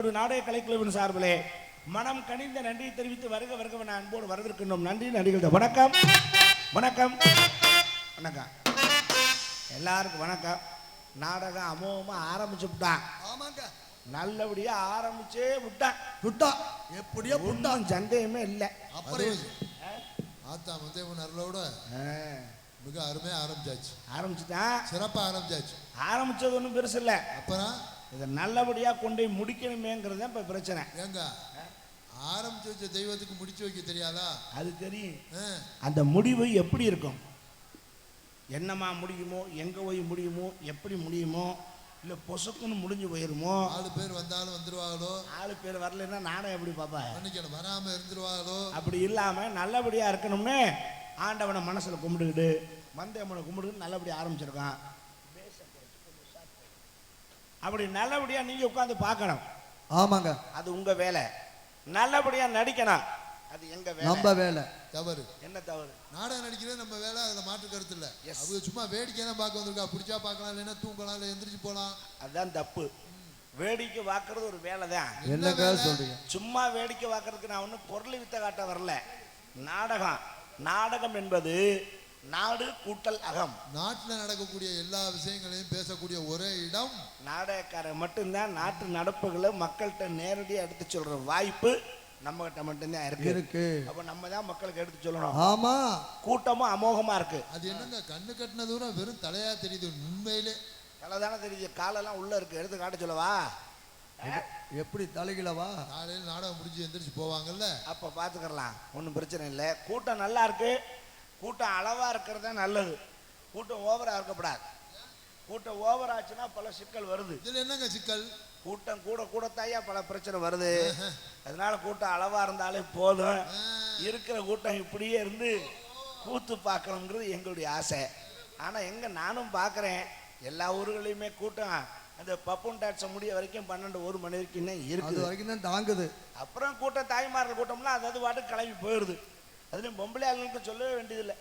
ஒரு நாடக கலைக்குழுவின் சார்பிலே மனம் கனிந்த நன்றியை தெரிவித்து வருக வருக நான் அன்போடு வரவிருக்கின்றோம் நன்றி நன்றிகள். வணக்கம். வணக்கம். வணக்கம். எல்லாருக்கும் வணக்கம். நாடகம் அமோகமா ஆரம்பிச்சு விட்டான். ஆமாங்க. நல்லபடியா ஆரம்பிச்சே விட்டான். புட்டா எப்படியோ ஒன்றும் சந்தேகமே இல்லை. அப்புறம் ஆத்தா வந்து அருளோட ஆ, மிக அருமையா ஆரம்பிச்சாச்சு. ஆரம்பிச்சுட்டான். சிறப்பா ஆரம்பிச்சாச்சு. ஆரம்பிச்சது ஒன்றும் பெருசு இல்லை. அப்புறம்? இதை நல்லபடியா கொண்டு போய் முடிக்கணுமேங்கிறது தான் இப்போ பிரச்சனை. ஏங்க ஆரம்பிச்சு வச்ச தெய்வத்துக்கு முடிச்சு வைக்க தெரியாதா? அது தெரியும். அந்த முடிவு எப்படி இருக்கும்? என்னமா முடியுமோ எங்கே போய் முடியுமோ எப்படி முடியுமோ இல்லை பொசுக்குன்னு முடிஞ்சு போயிருமோ? நாலு பேர் வந்தாலும் வந்துருவாங்களோ? ஆளு பேர் வரலைன்னா நானும் எப்படி பாப்பா மன்னிக்கணும் வராம இருந்துருவாங்களோ? அப்படி இல்லாமல் நல்லபடியாக இருக்கணும்னு ஆண்டவனை மனசில் கும்பிட்டுக்கிட்டு மந்தையம்மனை கும்பிட்டுக்கிட்டு நல்லபடியாக ஆரம்பிச்சிருக்கான். அப்படி நல்லபடியாக நீங்கள் உட்காந்து பார்க்கணும். ஆமாங்க. அது உங்கள் வேலை. நல்லபடியாக நடிக்கணும். அது எங்கள் வேலை? நம்ம வேலை. தவறு. என்ன தவறு? நாடகம் நடிக்கிறது நம்ம வேலை அதுல மாற்று கருத்து இல்ல. Yes. அவங்க சும்மா வேடிக்கை தான் பார்க்க வந்திருக்கா பிடிச்சா பார்க்கலாம் இல்லைன்னா தூங்கலாம் இல்லை எந்திரிச்சு போலாம். அதுதான் தப்பு. வேடிக்கை பார்க்கறது ஒரு வேலை தான். என்னங்க வேலை? சொல்றீங்க? சும்மா வேடிக்கை பார்க்கறதுக்கு நான் ஒன்றும் பொருள் வித்த காட்ட வரல. நாடகம். நாடகம் என்பது நாடு கூட்டல் அகம். நாட்டுல நடக்கக்கூடிய எல்லா விஷயங்களையும் பேசக்கூடிய ஒரே இடம் நாடகக்காரன் மட்டும்தான் நாட்டு நடப்புகளை மக்கள்கிட்ட நேரடியாக எடுத்து சொல்ற வாய்ப்பு நம்மகிட்ட மட்டும்தான் இருக்கு. இருக்கு. அப்போ நம்ம தான் மக்களுக்கு எடுத்து சொல்லணும். ஆமா. கூட்டமும் அமோகமா இருக்கு. அது என்னங்க கண்ணு கட்டின தூரம் வெறும் தலையா தெரியுது உண்மையிலே. தலை தானே தெரியுது காலெல்லாம் உள்ள இருக்கு எடுத்து காட்ட சொல்லவா? எப்படி தலைகிலவா காலையில் நாடகம் முடிஞ்சு எந்திரிச்சு போவாங்கல்ல? அப்போ பார்த்துக்கலாம் ஒன்றும் பிரச்சனை இல்லை. கூட்டம் நல்லா இருக்கு. கூட்டம் அளவாக இருக்கிறது தான் நல்லது. கூட்டம் ஓவராக இருக்கக்கூடாது கூட்டம் ஓவர் ஆச்சுன்னா பல சிக்கல் வருது. இதுல என்னங்க சிக்கல்? கூட்டம் கூட கூடத்தாயா பல பிரச்சனை வருது. அதனால கூட்டம் அளவாக இருந்தாலே போதும். இருக்கிற கூட்டம் இப்படியே இருந்து கூத்து பார்க்கணுங்கிறது எங்களுடைய ஆசை. ஆனால் எங்கே நானும் பார்க்குறேன். எல்லா ஊர்களையுமே கூட்டம். அந்த பப்புன் டாட்ஸை முடிய வரைக்கும் பன்னெண்டு ஒரு மணி வரைக்கும் இருக்குது. வரைக்கும் தான் தாங்குது. அப்புறம் கூட்டம் தாய்மார்கள் கூட்டம்லாம் அது அது பாட்டு கிளம்பி போயிடுது அதுலேயும் பொம்பளை ஆளுங்களுக்கு சொல்லவே வேண்டியதில்லை.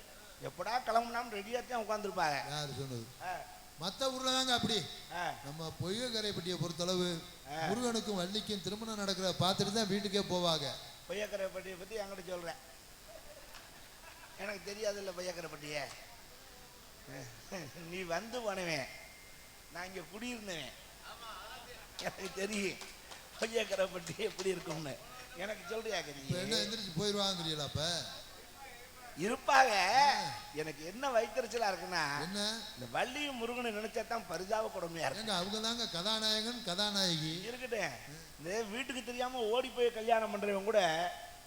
எப்படா கிளம்புனாலும் ரெடியாக தான் உட்காந்துருப்பாங்க யார் சொன்னது? மத்த ஊர்ல தாங்க அப்படி. நம்ம பொய்யக்கரைப்பட்டியை பொறுத்தளவு முருகனுக்கும் வள்ளிக்கும் திருமணம் நடக்கிற பார்த்துட்டு தான் வீட்டுக்கே போவாங்க. பொய்யக்கரைப்பட்டியை பற்றி என்கிட்ட சொல்கிறேன் எனக்கு தெரியாதுல்ல பொய்யக்கரைப்பட்டியை. நீ வந்து போனவன். நான் இங்கே குடியிருந்தவன். எனக்கு தெரியும் பொய்யக்கரைப்பட்டி எப்படி இருக்கும்னு. எனக்கு சொல்றியா என்ன எந்திரிச்சு போயிடுவாங்கிறீங்களா அப்ப? இருப்பாங்க. எனக்கு என்ன வைத்தறிச்சலா இருக்குன்னா என்ன? இந்த வள்ளியும் முருகனை நினைச்சா தான் பரிதாப கொடுமையா இருக்கு. அவங்க தாங்க கதாநாயகன் கதாநாயகி. இருக்கட்டும். இந்த வீட்டுக்கு தெரியாம ஓடி போய் கல்யாணம் பண்றவன் கூட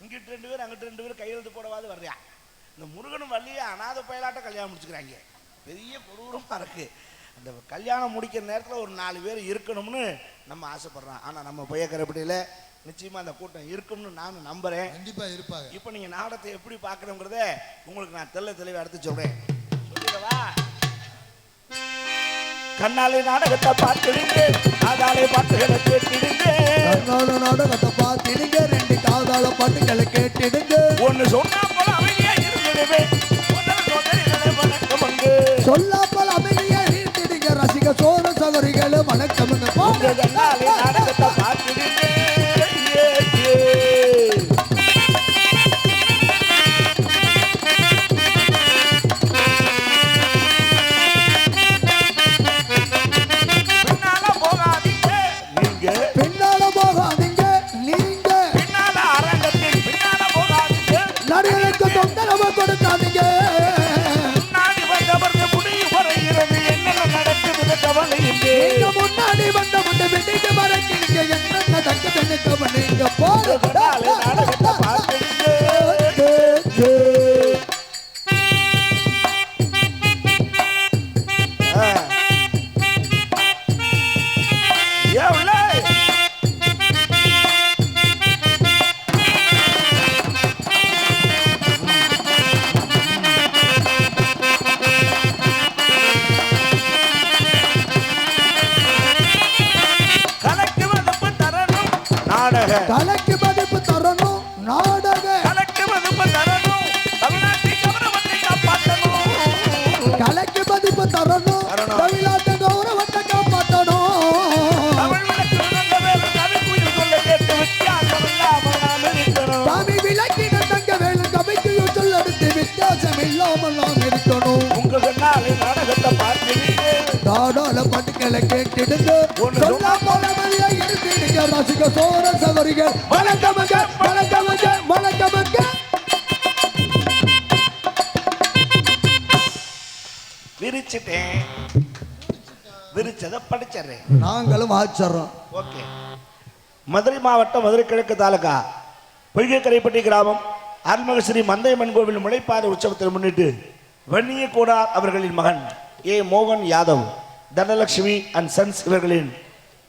இங்கிட்டு ரெண்டு பேர் அங்கிட்டு ரெண்டு பேர் கையெழுத்து போடவாது வர்றியா இந்த முருகனும் வள்ளியை அனாத பயலாட்ட கல்யாணம் முடிச்சுக்கிறாங்க. பெரிய கொடூரமா இருக்கு. அந்த கல்யாணம் முடிக்கிற நேரத்தில் ஒரு நாலு பேர் இருக்கணும்னு நம்ம ஆசைப்படுறோம். ஆனால் நம்ம பொய்யக்கரைப்பட்டியில் நிச்சயமா அந்த கூட்டம் இருக்கும்னு நானும் நம்புறேன். கண்டிப்பா இருப்பாங்க. இப்போ நீங்க நாடகத்தை எப்படி பார்க்கணுங்கிறத உங்களுக்கு நான் தெள்ள தெளிவா எடுத்து சொல்றேன். சொல்லிடவா? கண்ணாலே நாடகத்தை பார்த்துடுங்க காதாலே பாட்டுகளை கேட்டுடுங்க. கர்நாடக நாடகத்தை பார்த்திடுங்க தாடாள பாட்டுக்களை கேட்டுடுங்க. சொன்னா போல வழியா இருந்துடுங்க ரசிக சோர சவரிகள். வணக்கமுங்க வணக்கமுங்க வணக்கமுங்க விரிச்சிட்டேன். விரிச்சதை படிச்சிடுறேன். நாங்களும் ஆச்சரம் ஓகே. மதுரை மாவட்டம் மதுரை கிழக்கு தாலுகா. பொய்கைக்கரைப்பட்டி கிராமம். அருள்மிகு ஸ்ரீ மந்தையம்மன் கோவில் முளைப்பாத உற்சவத்தை முன்னிட்டு வன்னிய கோடார் அவர்களின் மகன். ஏ மோகன் யாதவ் தனலட்சுமி அண்ட் சன்ஸ் இவர்களின்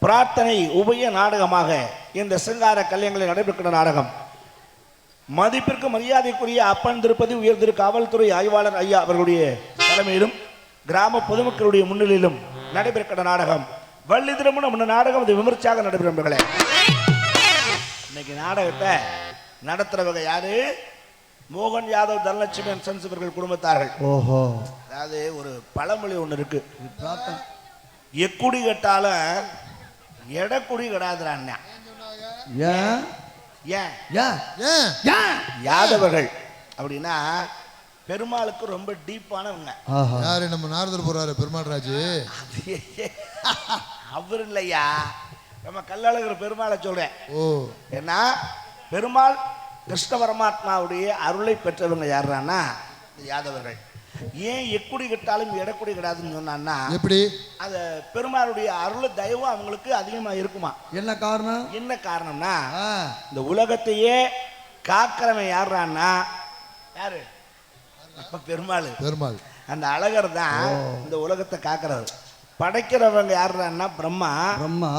பிரார்த்தனை உபய நாடகமாக இந்த சிங்கார கல்யாணங்களில் நடைபெற்ற நாடகம். மதிப்பிற்கு மரியாதைக்குரிய அப்பன் திருப்பதி உயர் திரு காவல்துறை ஆய்வாளர் ஐயா அவர்களுடைய தலைமையிலும் கிராம பொதுமக்களுடைய முன்னிலையிலும் நடைபெற்ற நாடகம். வள்ளி திருமணம் முன்ன நாடகம் இது விமர்சையாக நடைபெறும் இன்னைக்கு நாடகத்தை நடத்துறவங்க யாரு? மோகன் யாதவ் தனலட்சுமி அண்ட் சன்ஸ் இவர்கள் குடும்பத்தார்கள். ஓஹோ. அதாவது ஒரு பழமொழி ஒன்று இருக்கு. எக்குடி கட்டாலும் எடக்குடி கடாதுறான் ஏன்? ஏன்? யாதவர்கள். அப்படின்னா பெருமாளுக்கு ரொம்ப டீப்பானவங்க. யாரு நம்ம நாரதர் போறாரு பெருமாள் ராஜு? அவர் இல்லையா? நம்ம கல்லழகர் பெருமாளை சொல்றேன். ஓ. ஏன்னா பெருமாள் கிருஷ்ண பரமாத்மாவுடைய அருளை பெற்றவங்க இந்த யாதவர்கள். ஏன் எக்குடி கட்டாலும் எடக்குடி கிடாதுன்னு சொன்னான்னா எப்படி? அது பெருமாளுடைய அருள் தயவு அவங்களுக்கு அதிகமாக இருக்குமா? என்ன காரணம்? என்ன காரணம்னா இந்த உலகத்தையே காக்கிறவன் யாருன்னா யாரு? பெருமாள். பெருமாள். அந்த அழகர் தான் இந்த உலகத்தை காக்கிறது படைக்கிறவங்க யாருன்னா பிரம்மா. பிரம்மா.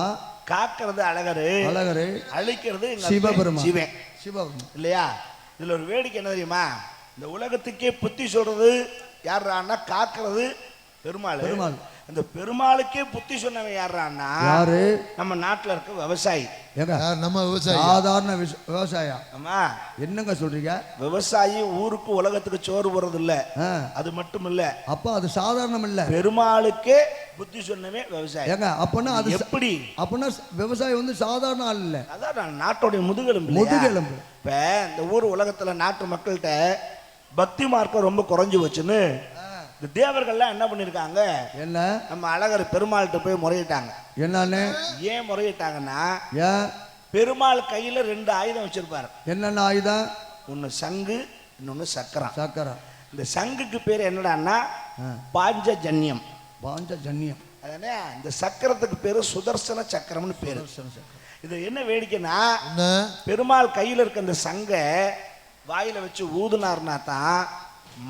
காக்கிறது அழகரு. அழகரு. அழிக்கிறது. அப்பன் சிவன். சிவபெருமான் இல்லையா? இதுல ஒரு வேடிக்கை என்ன தெரியுமா? இந்த உலகத்துக்கே புத்தி சொல்றது யாருன்னா காக்கிறது பெருமாள். பெருமாள். அந்த பெருமாளுக்கே புத்தி சொன்னவன் யாருன்னா யாரு? நம்ம நாட்டுல இருக்க விவசாயி. நம்ம விவசாயி. சாதாரண விஷ- விவசாயம் ஆமா. என்னங்க சொல்றீங்க? விவசாயி ஊருக்கு உலகத்துக்கு சோறு போறது இல்ல ஆ, அது மட்டும் இல்ல அப்ப அது சாதாரணம் இல்ல பெருமாளுக்கே புத்தி சொன்னவன் விவசாயி. ஏங்க அப்பனா அது எப்படி? அப்பனா விவசாயி வந்து சாதாரண ஆள் இல்ல. அதான் நான் நாட்டோடைய முதுகெலும்பு? முதுகெலும்பு. இப்ப இந்த ஊர் உலகத்துல நாட்டு மக்கள்கிட்ட பக்தி மார்க்கம் ரொம்ப குறைஞ்சு வச்சுன்னு இந்த தேவர்கள்லாம் என்ன பண்ணிருக்காங்க? என்ன? நம்ம அழகர் பெருமாள்கிட்ட போய் முறையிட்டாங்க. என்னன்னு? ஏன் முறையிட்டாங்கன்னா ஏன் பெருமாள் கையில ரெண்டு ஆயுதம் வச்சிருப்பாரு. என்னென்ன ஆயுதம்? ஒன்னு சங்கு இன்னொன்னு சக்கரம். சக்கரம். இந்த சங்குக்கு பேர் என்னடான்னா. பாஞ்சஜன்யம். பாஞ்ச ஜன்னியம் அதானே? இந்த சக்கரத்துக்கு பேரு சுதர்சன சக்கரம்னு பேரு. இது என்ன வேடிக்கைன்னா பெருமாள் கையில் இருக்க இந்த சங்கை வாயில வச்சு ஊதுனார்னா தான்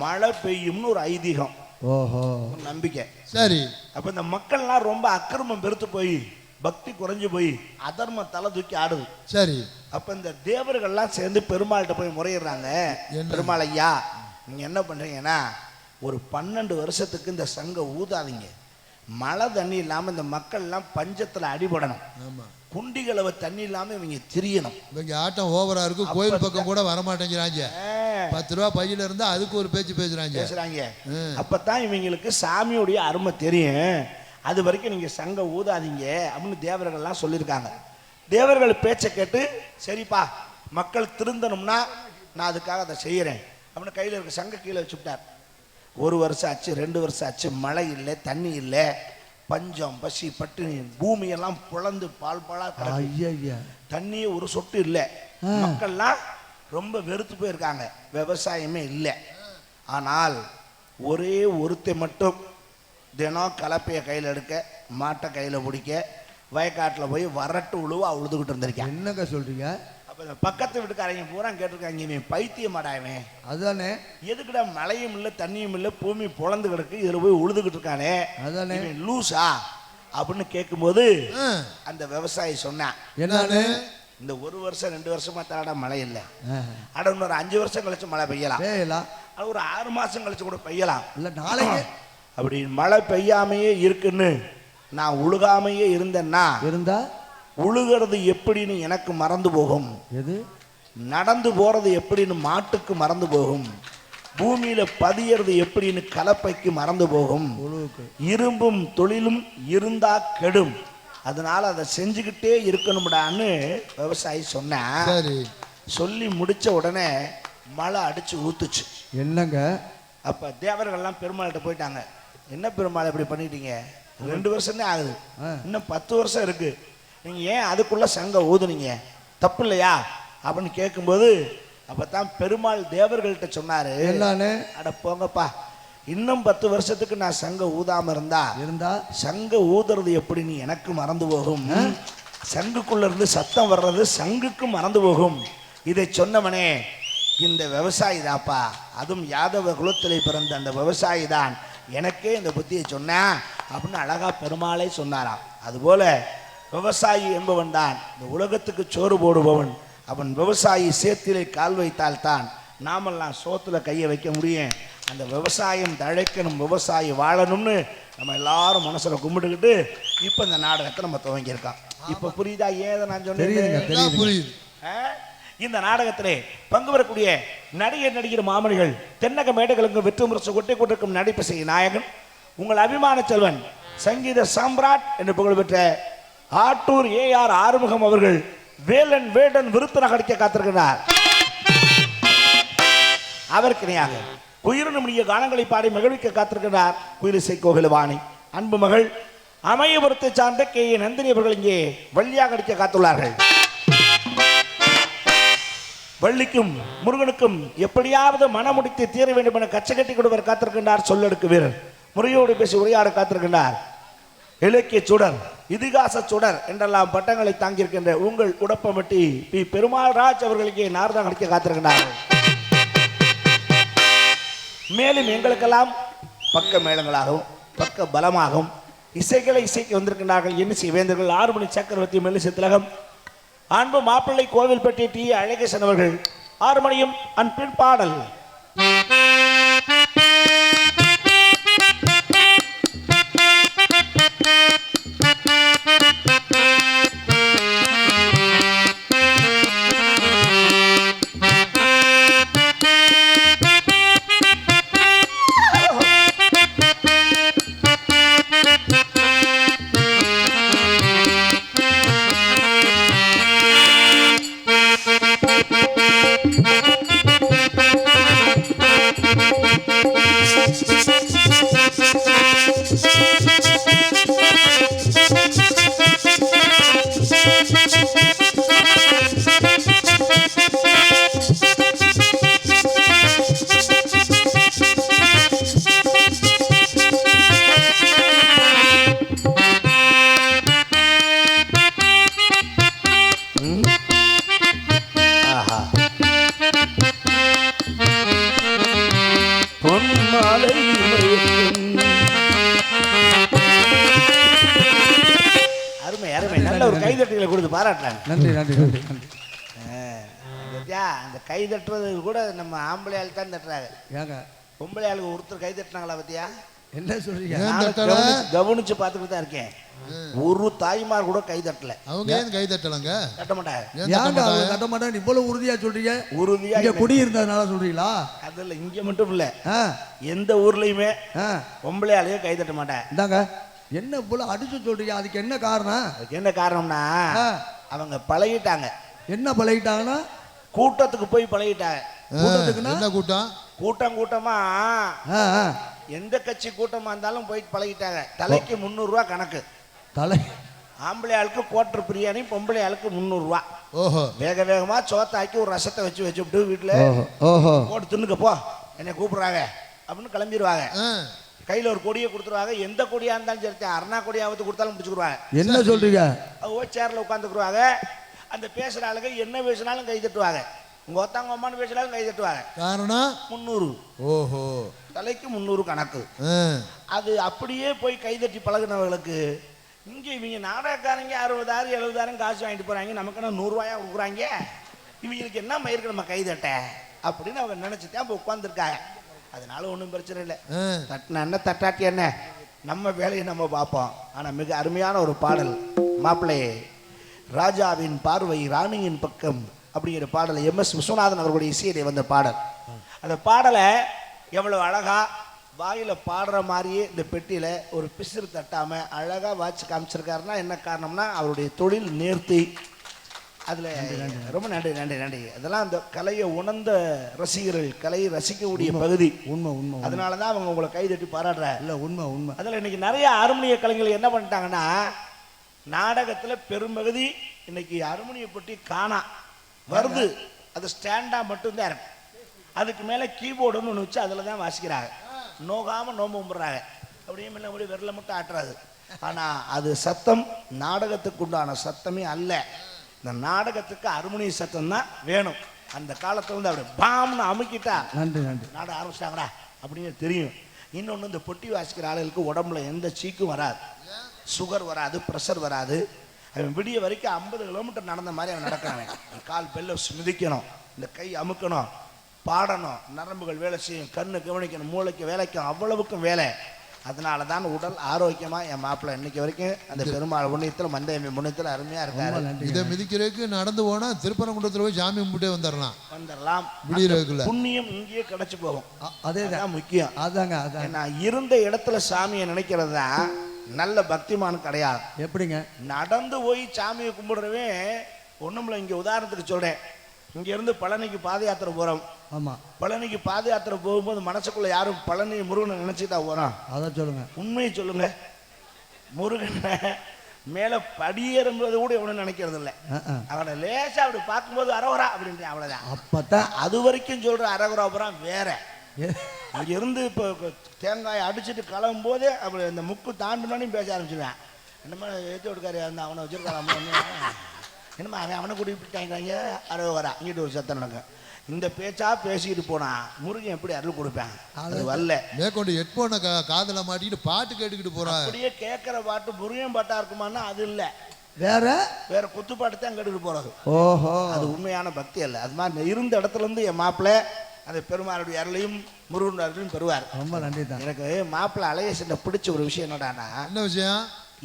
மழை பெய்யும்னு ஒரு ஐதீகம். ஓஹோ. நம்பிக்கை. சரி. அப்ப இந்த மக்கள்லாம் ரொம்ப அக்கிரமம் பெருத்து போய் பக்தி குறைஞ்சு போய் அதர்மம் தலை தூக்கி ஆடுது. சரி. அப்ப இந்த தேவர்கள்லாம் சேர்ந்து பெருமாள்கிட்ட போய் முறையிடுறாங்க? பெருமாள் ஐயா நீங்க என்ன பண்றீங்கன்னா ஒரு பன்னெண்டு வருஷத்துக்கு இந்த சங்கை ஊதாதீங்க. மழை தண்ணி இல்லாம இந்த மக்கள்லாம் பஞ்சத்துல அடிபடணும். குண்டிகளவு தண்ணி இல்லாம இவங்க திரியணும். இவங்க ஆட்டம் ஓவரா இருக்கு கோயில் பக்கம் கூட வர மாட்டேங்கிறாங்க ஆ, பத்து ரூபா பையில இருந்தா அதுக்கு ஒரு பேச்சு பேசுறாங்க. பேசுறாங்க. அப்பதான் இவங்களுக்கு சாமியுடைய அருமை தெரியும். அது வரைக்கும் நீங்க சங்க ஊதாதீங்க அப்படின்னு தேவர்கள்லாம் சொல்லியிருக்காங்க. தேவர்கள் பேச்சை கேட்டு சரிப்பா மக்கள் திருந்தணும்னா நான் அதுக்காக அதை செய்யறேன். அப்படின்னு கையில் இருக்க சங்க கீழே வச்சுட்டார் ஒரு வருஷம் ஆச்சு ரெண்டு வருஷம் ஆச்சு மழை இல்லை தண்ணி இல்லை. பஞ்சம் பசி பட்டினி பூமியெல்லாம் புலந்து பால் பாலா தண்ணியே ஒரு சொட்டு இல்லை. மக்கள்லாம் ரொம்ப வெறுத்து போயிருக்காங்க. விவசாயமே இல்லை. ஆனால் ஒரே ஒருத்தை மட்டும் தினம் கலப்பையை கையில் எடுக்க மாட்டை கையில் பிடிக்க வயக்காட்டில் போய் வரட்டு உழுவா உழுதுகிட்டு இருந்திருக்கேன் என்னங்க சொல்றீங்க? அப்போ பக்கத்து வீட்டுக்காரங்க பூரா கேட்டிருக்காங்க இவன் பைத்தியமாடா இவன். அதானே? எதுக்குடா மழையும் இல்லை தண்ணியும் இல்லை பூமி பொழந்து கிடக்கு இதில் போய் உழுதுகிட்டு இருக்கானே? அதானே? லூசா அப்படின்னு கேட்கும்போது அந்த விவசாயி சொன்னான் என்னன்னு இந்த ஒரு வருஷம் ரெண்டு வருஷமா தானடா மழை இல்லை. அட இன்னொரு அஞ்சு வருஷம் கழிச்சு மழை பெய்யலாம். பேயலாம் அது ஒரு ஆறு மாசம் கழிச்சு கூட பெய்யலாம். இல்ல நாளைக்கு? அப்படி மழை பெய்யாமையே இருக்குன்னு நான் உழுகாமையே இருந்தேன்னா இருந்தா? உழுகிறது எப்படின்னு எனக்கு மறந்து போகும். எது? நடந்து போறது எப்படின்னு மாட்டுக்கு மறந்து போகும். பூமியில பதியறது எப்படின்னு கலப்பைக்கு மறந்து போகும். இரும்பும் தொழிலும் இருந்தா கெடும். அதனால அதை செஞ்சுக்கிட்டே இருக்கணும்டான்னு விவசாயி சொன்னேன் சரி. சொல்லி முடிச்ச உடனே மழை அடிச்சு ஊத்துச்சு. என்னங்க? அப்ப தேவர்கள்லாம் பெருமாள்கிட்ட போயிட்டாங்க. என்ன பெருமாள் இப்படி பண்ணிட்டீங்க? ரெண்டு வருஷமே ஆகுது. ஆ. இன்னும் பத்து வருஷம் இருக்கு. நீங்க ஏன் அதுக்குள்ள சங்க ஊதுனீங்க? தப்பு இல்லையா? அப்படின்னு கேட்கும்போது அப்பதான் பெருமாள் தேவர்கள்ட்ட சொன்னாரு அட போங்கப்பா. இன்னும் பத்து வருஷத்துக்கு நான் சங்க ஊதாம இருந்தா இருந்தா? சங்க ஊதுறது எப்படின்னு எனக்கு மறந்து போகும்? சங்குக்குள்ள இருந்து சத்தம் வர்றது சங்குக்கு மறந்து போகும். இதை சொன்னவனே இந்த விவசாயி தாப்பா அதுவும் யாதவ குலத்திலே பிறந்த அந்த விவசாயி தான் எனக்கே இந்த புத்தியை சொன்னேன் அப்படின்னு அழகா பெருமாளே சொன்னாராம். அதுபோல விவசாயி என்பவன் தான். இந்த உலகத்துக்கு சோறு போடுபவன். அவன் விவசாயி சேத்திலே கால் வைத்தால் தான் நாமெல்லாம் சோத்துல கையை வைக்க முடியும். அந்த விவசாயம் தழைக்கணும் விவசாயி வாழணும்னு நம்ம எல்லாரும் மனசுல கும்பிட்டுக்கிட்டு இப்போ இந்த நாடகத்தை நம்ம துவங்கியிருக்கோம். இப்போ புரியுதா? ஏதை நான் சொன்னேன்? புரியுது? இந்த நாடகத்திலே பங்கு பெறக்கூடிய நடிகர் நடிகர் மாமணிகள் தென்னக மேடைகளுக்கு வெற்றி முரசு கொட்டி கொண்டிருக்கும் நடிப்பசை நாயகன் உங்கள் அபிமான செல்வன் சங்கீத சாம்ராட் என்று புகழ்பெற்ற ஆட்டூர் ஏ ஆர் ஆறுமுகம் அவர்கள் வேலன் வேடன் விருத்தன கடிக்க காத்திருக்கிறார். அதற்கு இணையாக குயிரினும் இனிய கானங்களை பாடி மகிழ்விக்க காத்திருக்கிறார் குயிலிசை கோகிலவாணி. அன்பு மகள் அமையபுரத்தை சார்ந்த கே. ஏ. நந்தினி அவர்கள் இங்கே வள்ளியாக அடிக்க காத்துள்ளார்கள். வள்ளிக்கும் முருகனுக்கும் எப்படியாவது மனமுடித்து தீர வேண்டும் என கச்சை கட்டி கொடுவர் காத்திருக்கின்றார் சொல்லெடுக்கு வீரர் முறையோடு பேசி உரையாட காத்திருக்கின்றார். இலக்கிய சுடர் இதிகாச சுடர் என்றெல்லாம் பட்டங்களை தாங்கியிருக்கின்ற உங்கள் உடப்பமட்டி பி. பெருமாள் ராஜ் அவர்களுக்கு நார்தான் அடிக்க காத்திருக்கின்றார்கள். மேலும் எங்களுக்கெல்லாம் பக்க மேளங்களாகவும் பக்க பலமாகவும் இசைகளை இசைக்கு வந்திருக்கின்றார்கள். என்ன வேந்தர்கள் ஆறுமணி சக்கரவர்த்தி மெல்லிசை திலகம் அன்பு மாப்பிள்ளை கோவில்பட்டி டி. அழகேசன் அவர்கள் ஆறு மணியும் அன்பின் பாடல். நம்ம ஆம்பளை ஆள் தான் தட்டுறாங்க. ஏங்க? பொம்பளை ஆளுக்கு ஒருத்தர் கை தட்டினாங்களா பத்தியா? என்ன சொல்றீங்க? கவனிச்சு- பார்த்துக்கிட்டு தான் இருக்கேன். ஒரு தாய்மார் கூட கை தட்டல. அவங்க ஏன்? கை தட்டலங்க? தட்ட மாட்டாங்க. ஏன் தட்ட மாட்டாங்க? கட்ட மாட்டேன் இவ்வளவு உறுதியா சொல்றீங்க? உறுதியா இங்க இல்லை. குடி இருந்ததுனால சொல்றீங்களா? அதில் இங்க மட்டும் இல்ல. எந்த ஊர்லயுமே பொம்பளை ஆளையே கை தட்ட மாட்டேன். இந்தாங்க என்ன இவ்வளவு அடிச்சு சொல்றீங்க? அதுக்கு என்ன காரணம்? அதுக்கு என்ன காரணம்னா. அவங்க பழகிட்டாங்க. என்ன பழகிட்டாங்கன்னா? கூட்டத்துக்கு போய் பழகிட்டாங்க. கூட்டத்துக்குன்னா? என்ன கூட்டம்? கூட்டம் கூட்டமா. எந்த கட்சி கூட்டமா இருந்தாலும் போய் பழகிட்டாங்க. தலைக்கு முந்நூறுரூவா கணக்கு. தலை. ஆம்பளை ஆளுக்கு குவார்டர் பிரியாணி பொம்பளை ஆளுக்கு முந்நூறுரூவா ஓஹோ. வேக வேகமா சோத்தாக்கி ஒரு ரசத்தை வச்சு வச்சுவிட்டு வீட்டுல ஓஹோ போட்டு தின்னுக்க போ. என்னை கூப்பிடுறாங்க. அப்படின்னு கிளம்பிடுவாங்க. கையில ஒரு கொடியை கொடுத்துருவாங்க. எந்த கொடியா இருந்தாலும் சரி அருணா கொடியாவது கொடுத்தாலும் பிடிச்சிக்கிடுவாங்க. என்ன சொல்றீங்க? அவங்க சேர்ல உட்காந்துக்குருவாங்க அந்த பேசுற ஆளுங்க என்ன பேசினாலும் கை தட்டுவாங்க. உங்க ஒத்தாங்க அம்மான்னு பேசினாலும் கை தட்டுவாங்க. காரணம்? முந்நூறு. ஓஹோ. தலைக்கு முந்நூறு கணக்கு. அது அப்படியே போய் கைதட்டி பழகுனவர்களுக்கு இங்கே இவங்க நாடகக்காரங்க அறுபதாயிரம் எழுபதாயிரம் காசு வாங்கிட்டு போறாங்க நமக்கு என்ன நூறுரூவாயா கொடுக்குறாங்க? இவங்களுக்கு என்ன மயிருக்கு நம்ம கைதட்ட அப்படின்னு அவங்க நினைச்சுட்டு அப்போ உட்காந்துருக்காங்க அதனால ஒன்றும் பிரச்சனை இல்லை. தட்டின என்ன தட்டாட்டி என்ன நம்ம வேலையை நம்ம பார்ப்போம். ஆனால் மிக அருமையான ஒரு பாடல். மாப்பிள்ளை ராஜாவின் பார்வை ராணியின் பக்கம். அப்படிங்கிற பாடல் எம் எஸ் விஸ்வநாதன் அவர்களுடைய இசையிலே வந்த பாடல். அந்த பாடலை எவ்வளவு அழகா வாயில பாடுற மாதிரியே இந்த பெட்டியில ஒரு பிசிறு தட்டாம அழகா வாட்சி காமிச்சிருக்காருன்னா என்ன காரணம்னா அவருடைய தொழில் நேர்த்தி. அதுல ரொம்ப நன்றி நன்றி நன்றி. அதெல்லாம் அந்த கலையை உணர்ந்த ரசிகர்கள் கலையை ரசிக்கக்கூடிய பகுதி. உண்மை உண்மை அதனால தான் அவங்க உங்களை கை தட்டி பாராட்டுறாங்க இல்ல உண்மை உண்மை. அதில் இன்னைக்கு நிறைய ஹார்மோனிய கலைஞர்கள் என்ன பண்ணிட்டாங்கன்னா நாடகத்தில் பெரும்பகுதி இன்னைக்கு ஹார்மோனிய பொட்டி காணா. வருது. அது ஸ்டாண்டா மட்டும்தான் இருக்கு அதுக்கு மேலே கீபோர்டுன்னு ஒன்று வச்சு அதில் தான் வாசிக்கிறாங்க. நோகாமல் நோம்பு கும்பிட்றாங்க. அப்படியே முன்ன முடி விரல மட்டும் ஆட்டுறாது. ஆனால் அது சத்தம் நாடகத்துக்கு உண்டான சத்தமே அல்ல. இந்த நாடகத்துக்கு ஹார்மோனிய சத்தம் தான் வேணும். அந்த காலத்துல வந்து அப்படி பாம்னு அமுக்கிட்டா நன்றி நன்றி. நாட ஆரம்பிச்சிட்டாங்கடா அப்படின்னு தெரியும். இன்னொன்று இந்த பொட்டி வாசிக்கிற ஆளுகளுக்கு உடம்புல எந்த சீக்கும் வராது. சுகர் வராது ப்ரெஷர் வராது. அவன் விடிய வரைக்கும் ஐம்பது கிலோமீட்டர் நடந்த மாதிரி அவன் நடக்கிறான். கால் பெல்ல மிதிக்கணும் இந்த கை அமுக்கணும் பாடணும் நரம்புகள் வேலை செய்யும் கண்ணு கவனிக்கணும் மூளைக்கு வேலைக்கும் அவ்வளவுக்கும் வேலை. அதனால தான் உடல் ஆரோக்கியமா என் மாப்பிள்ளை இன்னைக்கு வரைக்கும் அந்த பெருமாள் புண்ணியத்தில் மந்தையம்மி புண்ணியத்தில் அருமையா ரொம்ப இருக்காரு. இதை மிதிக்கிறதுக்கு நடந்து போனா திருப்பரங்குன்றத்துல போய் சாமி கும்பிட்டே வந்துடலாம். வந்துடலாம். விடியறதுக்குள்ள புண்ணியம் இங்கேயே கிடைச்சு போகும். அ- அதேதான். அதான் முக்கியம். அதாங்க அதான் ஏன்னா இருந்த இடத்துல சாமியை நினைக்கிறது தான் நல்ல பக்திமான் கிடையாது எப்படிங்க? நடந்து போய் சாமியை கும்பிடுறவன் ஒண்ணுமில்ல இங்க உதாரணத்துக்கு சொல்றேன். இங்க இருந்து பழனிக்கு பாத யாத்திரை போறோம். ஆமா. பழனிக்கு பாத யாத்திரை போகும்போது மனசுக்குள்ள யாரும் பழனி முருகனை நினைச்சுட்டா போறோம் அதான் சொல்லுங்க. உண்மையை சொல்லுங்க. முருகனை மேல படியேறும்போது கூட எவனும் நினைக்கிறது இல்லை. அவனை லேசா அப்படி பார்க்கும்போது அரவரா அப்படின்ட்டு அவ்வளவுதான். அப்பதான் அது வரைக்கும் சொல்ற அரகுராபுரம் வேற. இருந்து இப்போ தேங்காயை அடிச்சுட்டு கிளம்பும் போதே அப்படி இந்த முக்கு தாண்டினோடனே பேச ஆரம்பிச்சிடுவேன் என்னமா ஏற்றி விட்டுக்காரு அந்த அவனை வச்சிருக்கான் என்னம்மா அவன் அவனை கூட்டிட்டு போயிட்டாங்க அறுபது வரா இங்கிட்டு ஒரு சத்தம் நடக்கும் இந்த பேச்சா பேசிக்கிட்டு போனா முருகன் எப்படி அருள் கொடுப்பேன்? அது வரல. மேற்கொண்டு ஹெட்போனை காதுல மாட்டிக்கிட்டு பாட்டு கேட்டுக்கிட்டு போறா அப்படியே கேட்குற பாட்டு முருகன் பாட்டா இருக்குமான்னா அது இல்லை. வேற? வேற குத்து பாட்டு தான் கேட்டுக்கிட்டு போறது. ஓஹோ. அது உண்மையான பக்தி அல்ல. அது மாதிரி இருந்த இடத்துல இருந்து என் மாப்பிள்ளை அந்த பெருமாளுடைய அருளையும் முருகன் அருளையும் பெறுவார். ரொம்ப நன்றி தான் எனக்கு மாப்பிள்ளை அலையசனை பிடிச்ச ஒரு விஷயம் என்னடானா என்ன விஷயம்?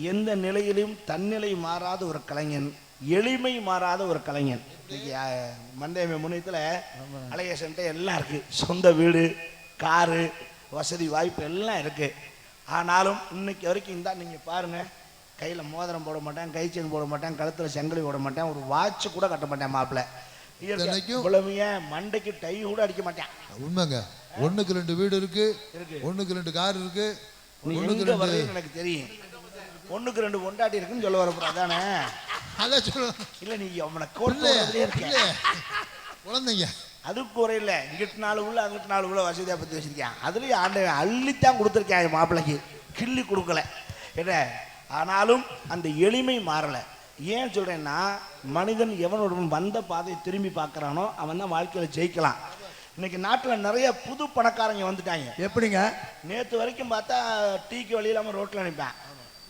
எந்த நிலையிலும் தன்னிலை மாறாத ஒரு கலைஞன் எளிமை மாறாத ஒரு கலைஞன். இன்னைக்கு அஹ், மண்டேம முனையத்தில் அலையசன்ட்ட எல்லாம் இருக்கு. சொந்த வீடு காரு வசதி வாய்ப்பு எல்லாம் இருக்கு. ஆனாலும் இன்னைக்கு வரைக்கும் இந்தா நீங்க பாருங்க கையில் மோதிரம் போட மாட்டேன் கை செயின் போட மாட்டேன் கழுத்தில் செங்கலி போட மாட்டேன் ஒரு வாட்ச் கூட கட்ட மாட்டேன் மாப்பிள்ளை. மண்டைக்கு டை கூட அடிக்க மாட்டேன். உண்மைங்க. ஒண்ணுக்கு ரெண்டு வீடு இருக்கு. ஒண்ணுக்கு ரெண்டு கார் இருக்கு. ஒண்ணுக்கு ரெண்டு எனக்கு தெரியும். ஒண்ணுக்கு ரெண்டு பொண்டாட்டி இருக்குன்னு சொல்ல வரப்போ அதானே அதான் சொல்லலாம் இல்ல நீ அவனை கோர்த்து இருக்க. குழந்தைங்க. அது குறையில இங்கிட்டு நாலு உள்ள அங்கிட்டு நாலு உள்ள வசதியா பத்தி வச்சிருக்கேன் அதுலயும் ஆண்டவன் அள்ளித்தான் கொடுத்துருக்கேன் என் மாப்பிள்ளைக்கு? கிள்ளி கொடுக்கல. என்ன? ஆனாலும் அந்த எளிமை மாறல. ஏன் சொல்றேன்னா மனிதன் எவனோட வந்த பாதையை திரும்பி பார்க்கறானோ அவன் தான் வாழ்க்கையில ஜெயிக்கலாம். இன்னைக்கு நாட்டுல நிறைய புது பணக்காரங்க வந்துட்டாங்க. எப்படிங்க? நேத்து வரைக்கும் பார்த்தா டீக்கு வழி இல்லாம ரோட்ல நினைப்பேன்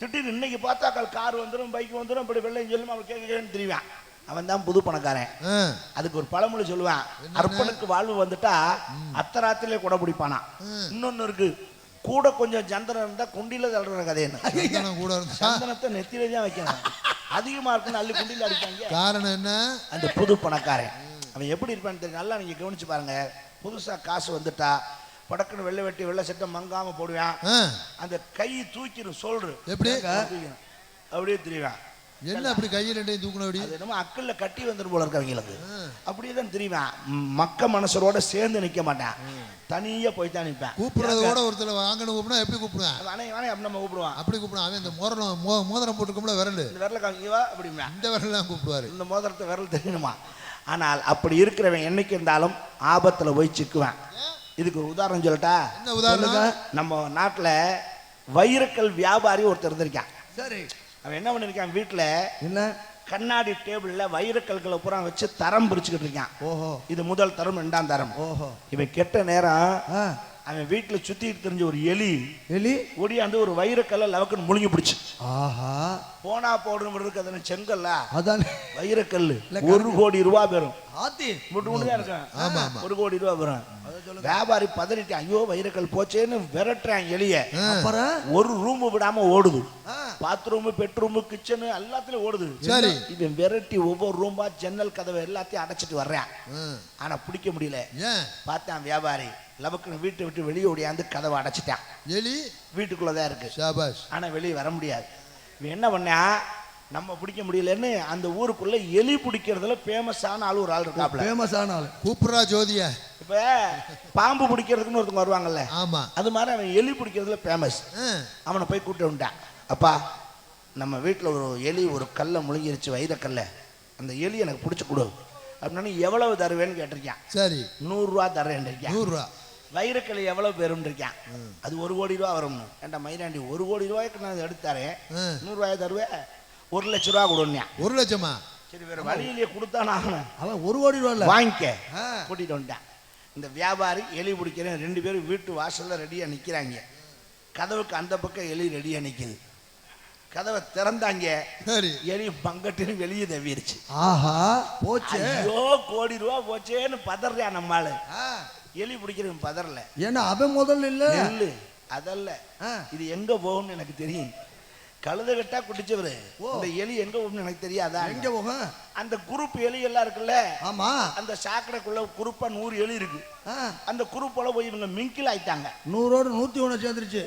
திடீர்னு இன்னைக்கு பார்த்தா கார் வந்துடும் பைக் வந்துடும் இப்படி வெள்ளையும் சொல்லுமா அவன் கேட்க தெரியுவான் அவன் தான் புது பணக்காரன். அதுக்கு ஒரு பழமொழி சொல்லுவான். அர்ப்பனுக்கு வாழ்வு வந்துட்டா அத்தராத்திலே கூட பிடிப்பானா? இன்னொன்னு இருக்கு கூட கொஞ்சம் சந்திரன் இருந்தா குண்டில தள்ளுற கதைன்னு. சந்தனத்தை நெத்தியில தான் வைக்கணும். அதிகமா இருக்குன்னு அள்ளி குண்டில அடிப்பாங்க. காரணம் என்ன? அந்த புது பணக்காரன். அவன் எப்படி இருப்பான்னு தெரியும் நல்லா நீங்க கவனிச்சு பாருங்க. புதுசா காசு வந்துட்டா படக்குன்னு வெள்ளை வெட்டி வெள்ளை சட்டை மங்காம போடுவான். அந்த கை தூக்கிடும் சொல்று. எப்படி. அப்படியே தெரியுவான் என்ன அப்படி கையில் ரெண்டையும் தூக்கணும் அப்படி? அது என்னமோ அக்கல்ல கட்டி வந்துடும் போல இருக்கு அவங்களுக்கு. அப்படியே தான் தெரியுவேன் மக்க மனசரோட சேர்ந்து நிக்க மாட்டான். தனியா போய் தான் நிற்பேன் கூப்பிடுறது கூட ஒருத்தர் வாங்கணும் கூப்பிடா எப்படி கூப்பிடுவேன்? வானே வானே அப்படி நம்ம கூப்பிடுவான். அப்படி கூப்பிடுவான். அவன் இந்த மோதிரம் மோ மோதிரம் போட்டுருக்கோம்ல விரல். இந்த விரல காமிக்கவா அப்படிம்பா. இந்த விரலாம் கூப்பிடுவாரு. இந்த மோதிரத்தை விரல் தெரியணுமா ஆனால் அப்படி இருக்கிறவன் என்னைக்கு இருந்தாலும் ஆபத்துல போய் சிக்குவேன். இதுக்கு ஒரு உதாரணம் சொல்லட்டா? என்ன உதாரணம்? நம்ம நாட்டுல வைரக்கல் வியாபாரி ஒருத்தர் இருந்திருக்கான். சரி. அவன் என்ன பண்ணிருக்கான் வீட்டுல என்ன? கண்ணாடி டேபிள்ல வைரக்கல்களை பூரா வச்சு தரம் பிரிச்சுக்கிட்டு இருக்கான். ஓஹோ. இது முதல் தரம் ரெண்டாம் தரம். ஓஹோ. இவன் கெட்ட நேரம் அவன் வீட்டுல சுத்திட்டு தெரிஞ்ச ஒரு எலி எலி? ஓடியாந்து ஒரு வைரக்கல்ல லவக்குன்னு முழுங்கி பிடிச்சு. ஆஹா. போனா போடுற இருக்கு அதுல செங்கல்ல அதான். வைரக்கல்லு ஒரு கோடி ரூபா பெறும். ஆத்தி. முட்டு இருக்கும் ஆமா, ஆமா. ஒரு கோடி ரூபா பெறும் வியாபாரி பதறிட்டான் ஐயோ வைரக்கல் போச்சேன்னு விரட்டுறான் எலிய. அப்புறம் ஒரு ரூம் விடாம ஓடுது. பாத்ரூம் பெட்ரூம் கிச்சனு எல்லாத்துலயும் ஓடுது. சரி. இவன் விரட்டி ஒவ்வொரு ரூம்பா ஜன்னல் கதவை எல்லாத்தையும் அடைச்சிட்டு வர்றான். ஆனா பிடிக்க முடியல. பார்த்தான் வியாபாரி. லவக்குன்னு வீட்டை விட்டு வெளியே ஓடியாந்து கதவை அடைச்சிட்டான். எலி? வீட்டுக்குள்ளதான் இருக்கு. ஆனா வெளியே வர முடியாது. இவன் என்ன பண்ணா நம்ம பிடிக்க முடியலன்னு அந்த ஊருக்குள்ள எலி பிடிக்கிறதுல ஃபேமஸான ஆள் ஒரு ஆள் இருக்காப்ல. ஃபேமஸான ஆளு. கூப்பிடுறா ஜோதிய. இப்ப பாம்பு பிடிக்கிறதுக்குன்னு ஒருத்தங்க வருவாங்கல்ல. ஆமா. அது மாதிரி அவன் எலி பிடிக்கிறதுல ஃபேமஸ் அவனை போய் கூப்பிட்டு வந்துட்டான். அப்பா நம்ம வீட்டில் ஒரு எலி ஒரு கல்லை முழுங்கிருச்சு வைரக்கல்லை அந்த எலி எனக்கு பிடிச்சி கொடு. அப்படின்னு எவ்வளவு தருவேன்னு கேட்டிருக்கான். சரி. நூறுரூவா தரேன் இருக்கேன். நூறு ரூபா வைரக்கல்லை எவ்வளோ பேரும் இருக்கான். அது ஒரு கோடி ரூபா வரும்னு. ஏன்டா மயிலாண்டி ஒரு கோடி ரூபாய்க்கு நான் எடுத்தாரேன் நூறுரூவாய் தருவேன்? ஒரு லட்ச ரூபா கொடுன்னேன் ஒரு லட்சமா? சரி வேற வழியிலேயே கொடுத்தானா அவன்? ஒரு கோடி ரூபா வாங்கிக்க. கூட்டிட்டு வந்துட்டேன். இந்த வியாபாரி எலி பிடிக்கிறேன். ரெண்டு பேரும் வீட்டு வாசல்ல ரெடியா நிக்கிறாங்க. கதவுக்கு அந்த பக்கம் எலி ரெடியா நிக்குது. கதவை திறந்தாங்க. எலி பங்கட்டுன்னு வெளியே தவிருச்சு. ஆஹா போச்சு. ஐயோ கோடி ரூபா போச்சேன்னு பதறான் நம்மாளு? ஆ, எலி பிடிக்கிறவன் பதறல. ஏன்னா அவன் முதல்ல இல்ல. அதல்ல. இது எங்க போகும்னு எனக்கு தெரியும். கழுத கட்டா குடிச்சவரு. இந்த எலி எங்க போகும்னு எனக்கு தெரியாதா? எங்க போகும் அந்த குரூப் எலி எல்லாம் இருக்குல்ல? ஆமா. அந்த சாக்கடைக்குள்ள குரூப்பா நூறு எலி இருக்கு. அந்த குரூப்போட போய் இவங்க மிங்கில் ஆயிட்டாங்க. நூறோடு நூத்தி ஒண்ணு சேர்ந்துருச்சு.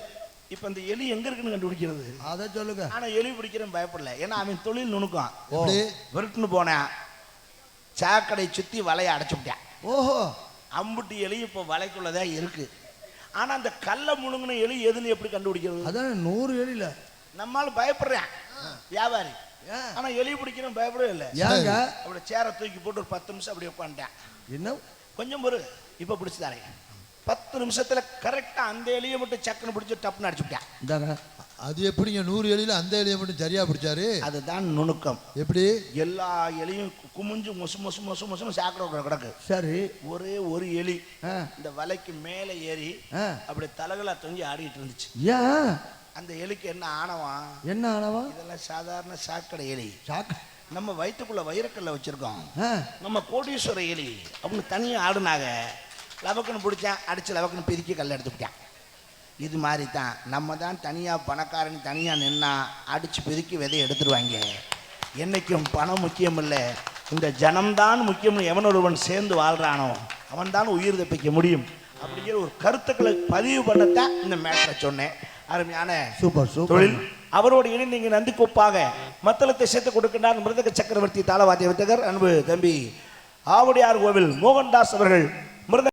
இப்ப இந்த எலி எங்க இருக்குன்னு கண்டுபிடிக்கிறது? அதை சொல்லுங்க. ஆனா எலி பிடிக்கிறேன் பயப்படல. ஏன்னா அவன் தொழில் நுணுக்கம். விரட்டுன்னு போனேன். சாக்கடை சுத்தி வலையை அடைச்சு விட்டேன். ஓஹோ. அம்புட்டி எலி இப்போ வலைக்குள்ளதான் இருக்கு. ஆனா அந்த கல்லை முழுங்கின எலி எதுன்னு எப்படி கண்டுபிடிக்கிறது? அதான் நூறு எழில நம்மால பயப்படுறேன். வியாபாரி? ஆனா எலி பிடிக்கிறேன் பயப்படவே இல்லை. ஏங்க? அப்படி சேரை தூக்கி போட்டு ஒரு பத்து நிமிஷம் அப்படியே உட்காந்துட்டேன். என்ன? கொஞ்சம் பொறு. இப்போ பிடிச்சி தரேன் பத்து நிமிஷத்துல கரெக்டா அந்த எலியை மட்டும் சக்குன்னு பிடிச்சி டப்புன்னு அடிச்சு விட்டேன். இந்தாங்க. அது எப்படிங்க? நூறு எலியில அந்த எலியை மட்டும் சரியா பிடிச்சாரு? அதுதான் நுணுக்கம். எப்படி? எல்லா எலியும் குமிஞ்சு மொசு மொசு மொசு மொசுன்னு சாக்கடை கிடக்கு. சரி. ஒரே ஒரு எலி இந்த வலைக்கு மேலே ஏறி. அப்படி தலகலா தொங்கி ஆடிட்டு இருந்துச்சு. ஏன்? அந்த எலிக்கு என்ன ஆணவம்? என்ன ஆனவா இதெல்லாம் சாதாரண சாக்கடை எலி. சாக்கு நம்ம வயிற்றுக்குள்ள வைரக்கல்ல வச்சிருக்கோம். நம்ம கோடீஸ்வர எலி அப்படின்னு தனியாக ஆடுனாங்க. லவக்குன்னு பிடிச்சேன் அடிச்சு லவக்குன்னு பிரிக்கி கல்ல எடுத்து விட்டான். இது மாதிரி தான் நம்ம தான் தனியாக பணக்காரன் தனியாக நின்னா அடிச்சு பிரிக்கி விதைய எடுத்துருவாங்க. என்னைக்கும் பணம் முக்கியம் இல்லை இந்த ஜனம்தான் முக்கியம்னு எவன் ஒருவன் சேர்ந்து வாழ்றானோ அவன் தான் உயிர் தப்பிக்க முடியும். அப்படிங்கிற ஒரு கருத்துக்களை பதிவு பண்ணத்தான் இந்த மேட்டரை சொன்னேன். அருமையான சூப்பர் சூப்பர். தொழில். அவரோடு இணைந்து இங்கே நந்தி கொப்பாக மத்தளத்தை சேர்த்து கொடுக்கின்றார் மிருதக சக்கரவர்த்தி தாளவாத்திய வித்தகர் அன்பு தம்பி ஆவுடையார் கோவில் மோகன்தாஸ் அவர்கள். மிருத